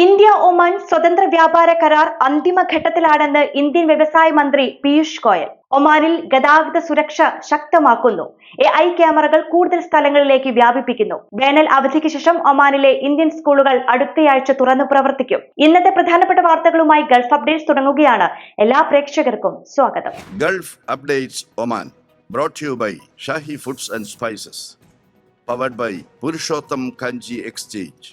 India Oman സ്വതന്ത്ര വ്യാപാര കരാർ അന്തിമഘട്ടത്തിലാണെന്ന് ഇന്ത്യൻ വ്യവസായ മന്ത്രി പീയൂഷ് ഗോയൽ. ഒമാനിൽ ഗതാഗത സുരക്ഷ ശക്തമാക്കുന്നു. എ ഐ ക്യാമറകൾ കൂടുതൽ സ്ഥലങ്ങളിലേക്ക് വ്യാപിപ്പിക്കുന്നു. വേനൽ അവധിക്ക് ശേഷം ഒമാനിലെ ഇന്ത്യൻ സ്കൂളുകൾ അടുത്തയാഴ്ച തുറന്നു പ്രവർത്തിക്കും. ഇന്നത്തെ പ്രധാനപ്പെട്ട വാർത്തകളുമായി ഗൾഫ് അപ്ഡേറ്റ്സ് തുടങ്ങുകയാണ്. എല്ലാ പ്രേക്ഷകർക്കും സ്വാഗതം. Gulf updates Oman brought to by by foods and spices powered by Purushottam Kanji exchange.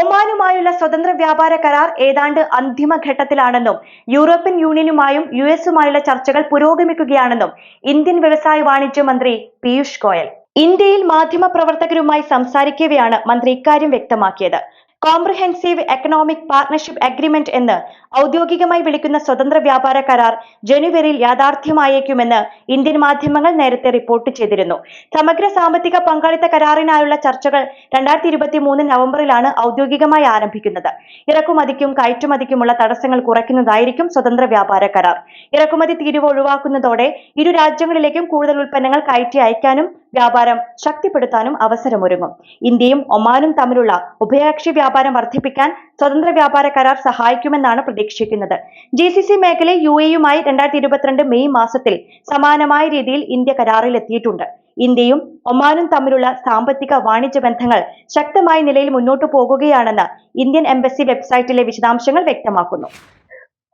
ഒമാനുമായുള്ള സ്വതന്ത്ര വ്യാപാര കരാർ ഏതാണ്ട് അന്തിമഘട്ടത്തിലാണെന്നും യൂറോപ്യൻ യൂണിയനുമായും യു എസുമായുള്ള ചർച്ചകൾ പുരോഗമിക്കുകയാണെന്നും ഇന്ത്യൻ വ്യവസായ വാണിജ്യ മന്ത്രി പീയൂഷ് ഗോയൽ. ഇന്ത്യയിൽ മാധ്യമ പ്രവർത്തകരുമായി സംസാരിക്കവെയാണ് മന്ത്രി ഇക്കാര്യം വ്യക്തമാക്കിയത്. കോംപ്രിഹെൻസീവ് എക്കണോമിക് പാർട്ണർഷിപ്പ് അഗ്രിമെന്റ് എന്ന് ഔദ്യോഗികമായി വിളിക്കുന്ന സ്വതന്ത്ര വ്യാപാര കരാർ ജനുവരിയിൽ യാഥാർത്ഥ്യമായേക്കുമെന്ന് ഇന്ത്യൻ മാധ്യമങ്ങൾ നേരത്തെ റിപ്പോർട്ട് ചെയ്തിരുന്നു. സമഗ്ര സാമ്പത്തിക പങ്കാളിത്ത കരാറിനായുള്ള ചർച്ചകൾ രണ്ടായിരത്തി ഇരുപത്തി മൂന്ന് നവംബറിലാണ് ഔദ്യോഗികമായി ആരംഭിക്കുന്നത്. ഇറക്കുമതിക്കും കയറ്റുമതിക്കുമുള്ള തടസ്സങ്ങൾ കുറയ്ക്കുന്നതായിരിക്കും സ്വതന്ത്ര വ്യാപാര കരാർ. ഇറക്കുമതി തീരുവ ഒഴിവാക്കുന്നതോടെ ഇരു രാജ്യങ്ങളിലേക്കും കൂടുതൽ ഉൽപ്പന്നങ്ങൾ കയറ്റി അയക്കാനും വ്യാപാരം ശക്തിപ്പെടുത്താനും അവസരമൊരുങ്ങും. ഇന്ത്യയും ഒമാനും തമ്മിലുള്ള ഉഭയകക്ഷി വ്യാപാരം വർദ്ധിപ്പിക്കാൻ സ്വതന്ത്ര വ്യാപാര കരാർ സഹായിക്കുമെന്നാണ് പ്രതീക്ഷിക്കുന്നത്. ജി സി സി മേഖലയിൽ യു എയുമായി രണ്ടായിരത്തി ഇരുപത്തിരണ്ട് മെയ് മാസത്തിൽ സമാനമായ രീതിയിൽ ഇന്ത്യ കരാറിലെത്തിയിട്ടുണ്ട്. ഇന്ത്യയും ഒമാനും തമ്മിലുള്ള സാമ്പത്തിക വാണിജ്യ ബന്ധങ്ങൾ ശക്തമായ നിലയിൽ മുന്നോട്ടു പോകുകയാണെന്ന് ഇന്ത്യൻ എംബസി വെബ്സൈറ്റിലെ വിശദാംശങ്ങൾ വ്യക്തമാക്കുന്നു.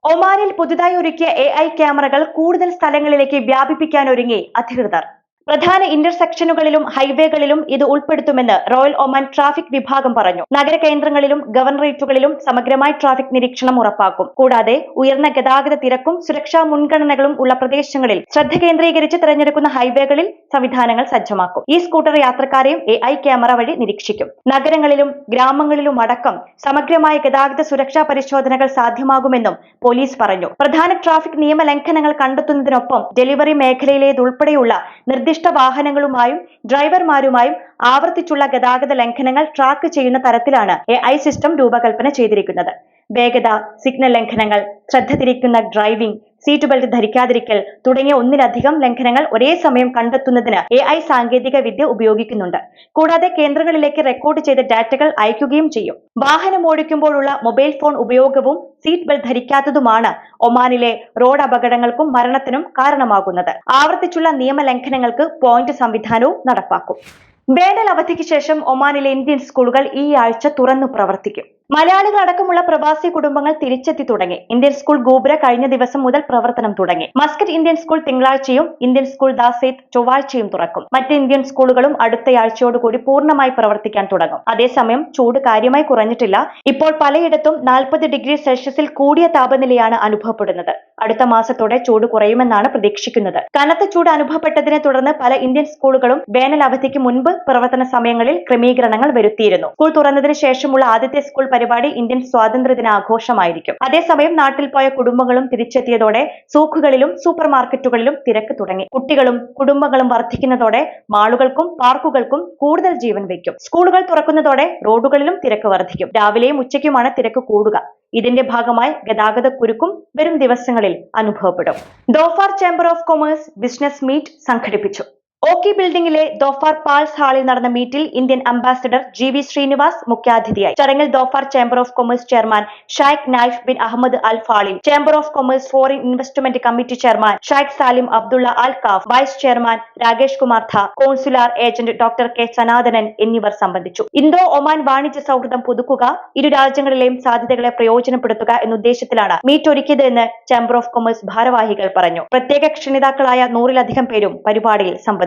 ഒമാനിൽ പുതുതായി ഒരുക്കിയ എ ക്യാമറകൾ കൂടുതൽ സ്ഥലങ്ങളിലേക്ക് വ്യാപിപ്പിക്കാനൊരുങ്ങി അധികൃതർ. പ്രധാന ഇന്റർസെക്ഷനുകളിലും ഹൈവേകളിലും ഇത് ഉൾപ്പെടുത്തുമെന്ന് റോയൽ ഒമാൻ ട്രാഫിക് വിഭാഗം പറഞ്ഞു. നഗര കേന്ദ്രങ്ങളിലും ഗവർണറേറ്റുകളിലും സമഗ്രമായ ട്രാഫിക് നിരീക്ഷണം ഉറപ്പാക്കും. കൂടാതെ ഉയർന്ന ഗതാഗത തിരക്കും സുരക്ഷാ മുൻഗണനകളും ഉള്ള പ്രദേശങ്ങളിൽ ശ്രദ്ധ കേന്ദ്രീകരിച്ച് തെരഞ്ഞെടുക്കുന്ന ഹൈവേകളിൽ സംവിധാനങ്ങൾ സജ്ജമാക്കും. ഈ സ്കൂട്ടർ യാത്രക്കാരെയും എ ഐ ക്യാമറ വഴി നിരീക്ഷിക്കും. നഗരങ്ങളിലും ഗ്രാമങ്ങളിലും അടക്കം സമഗ്രമായ ഗതാഗത സുരക്ഷാ പരിശോധനകൾ സാധ്യമാകുമെന്നും പോലീസ് പറഞ്ഞു. പ്രധാന ട്രാഫിക് നിയമ ലംഘനങ്ങൾ കണ്ടെത്തുന്നതിനൊപ്പം ഡെലിവറി മേഖലയിലേതുൾപ്പെടെയുള്ള നിർദ്ദിഷ്ട വാഹനങ്ങളുമായും ഡ്രൈവർമാരുമായും ആവർത്തിച്ചുള്ള ഗതാഗത ലംഘനങ്ങൾ ട്രാക്ക് ചെയ്യുന്ന തരത്തിലാണ് എ ഐ സിസ്റ്റം രൂപകൽപ്പന ചെയ്തിരിക്കുന്നത്. വേഗത സിഗ്നൽ ലംഘനങ്ങൾ ശ്രദ്ധ തിരിക്കുന്ന ഡ്രൈവിംഗ് സീറ്റ് ബെൽറ്റ് ധരിക്കാതിരിക്കൽ തുടങ്ങിയ ഒന്നിലധികം ലംഘനങ്ങൾ ഒരേ സമയം കണ്ടെത്തുന്നതിന് എ ഐ സാങ്കേതിക വിദ്യ ഉപയോഗിക്കുന്നുണ്ട്. കൂടാതെ കേന്ദ്രങ്ങളിലേക്ക് റെക്കോർഡ് ചെയ്ത ഡാറ്റകൾ അയക്കുകയും ചെയ്യും. വാഹനം ഓടിക്കുമ്പോഴുള്ള മൊബൈൽ ഫോൺ ഉപയോഗവും സീറ്റ് ബെൽറ്റ് ധരിക്കാത്തതുമാണ് ഒമാനിലെ റോഡ് അപകടങ്ങൾക്കും മരണത്തിനും കാരണമാകുന്നത്. ആവർത്തിച്ചുള്ള നിയമലംഘനങ്ങൾക്ക് പോയിന്റ് സംവിധാനവും നടപ്പാക്കും. വേനൽ അവധിക്ക് ശേഷം ഒമാനിലെ ഇന്ത്യൻ സ്കൂളുകൾ ഈ ആഴ്ച തുറന്നു പ്രവർത്തിക്കും. മലയാളികൾ അടക്കമുള്ള പ്രവാസി കുടുംബങ്ങൾ തിരിച്ചെത്തി തുടങ്ങി. ഇന്ത്യൻ സ്കൂൾ ഗോപുര കഴിഞ്ഞ ദിവസം മുതൽ പ്രവർത്തനം തുടങ്ങി. മസ്കറ്റ് ഇന്ത്യൻ സ്കൂൾ തിങ്കളാഴ്ചയും ഇന്ത്യൻ സ്കൂൾ ദാസേത് ചൊവ്വാഴ്ചയും തുറക്കും. മറ്റ് ഇന്ത്യൻ സ്കൂളുകളും അടുത്തയാഴ്ചയോടുകൂടി പൂർണമായി പ്രവർത്തിക്കാൻ തുടങ്ങും. അതേസമയം ചൂട് കാര്യമായി കുറഞ്ഞിട്ടില്ല. ഇപ്പോൾ പലയിടത്തും നാൽപ്പത് ഡിഗ്രി സെൽഷ്യസിൽ കൂടിയ താപനിലയാണ് അനുഭവപ്പെടുന്നത്. അടുത്ത മാസത്തോടെ ചൂട് കുറയുമെന്നാണ് പ്രതീക്ഷിക്കുന്നത്. കനത്ത ചൂട് അനുഭവപ്പെട്ടതിനെ തുടർന്ന് പല ഇന്ത്യൻ സ്കൂളുകളും വേനൽ അവധിക്ക് മുൻപ് പ്രവർത്തന സമയങ്ങളിൽ ക്രമീകരണങ്ങൾ വരുത്തിയിരുന്നു. സ്കൂൾ തുറന്നതിന് ശേഷമുള്ള ആദ്യത്തെ സ്കൂൾ പരിപാടി ഇന്ത്യൻ സ്വാതന്ത്ര്യദിനാഘോഷമായിരിക്കും. അതേസമയം നാട്ടിൽ പോയ കുടുംബങ്ങളും തിരിച്ചെത്തിയതോടെ സൂക്കുകളിലും സൂപ്പർ മാർക്കറ്റുകളിലും തിരക്ക് തുടങ്ങി. കുട്ടികളും കുടുംബങ്ങളും വർദ്ധിക്കുന്നതോടെ മാളുകൾക്കും പാർക്കുകൾക്കും കൂടുതൽ ജീവൻ വയ്ക്കും. സ്കൂളുകൾ തുറക്കുന്നതോടെ റോഡുകളിലും തിരക്ക് വർദ്ധിക്കും. രാവിലെയും ഉച്ചയ്ക്കുമാണ് തിരക്ക് കൂടുക. ഇതിന്റെ ഭാഗമായി ഗതാഗത കുരുക്കും വരും ദിവസങ്ങളിൽ അനുഭവപ്പെടും. Dhofar chamber of commerce business meet സംഘടിപ്പിച്ചു. ഓക്കി ബിൽഡിംഗിലെ ദോഫാർ പാൾസ് ഹാളിൽ നടന്ന മീറ്റിൽ Indian ambassador G V Srinivas മുഖ്യാതിഥിയായി. ചടങ്ങിൽ Dhofar chamber of commerce chairman Sheikh Naif bin Ahmed Al ഫാളിൻ chamber of commerce foreign investment committee chairman Sheikh Salim Abdullah Al calf vice chairman Rakesh Kumar the consular agent doctor K Sanathanan എന്നിവർ സംബന്ധിച്ചു. Indo Oman വാണിജ്യ സൗഹൃദം പുതുക്കുക ഇരു രാജ്യങ്ങളിലെയും സാധ്യതകളെ പ്രയോജനപ്പെടുത്തുക എന്ന ഉദ്ദേശത്തിലാണ് meet ഒരുക്കിയത് എന്ന് ചേംബർ ഓഫ് കൊമേഴ്സ് ഭാരവാഹികൾ പറഞ്ഞു. പ്രത്യേക ക്ഷണിതാക്കളായ നൂറിലധികം പേരും പരിപാടിയിൽ സംബന്ധിച്ചു.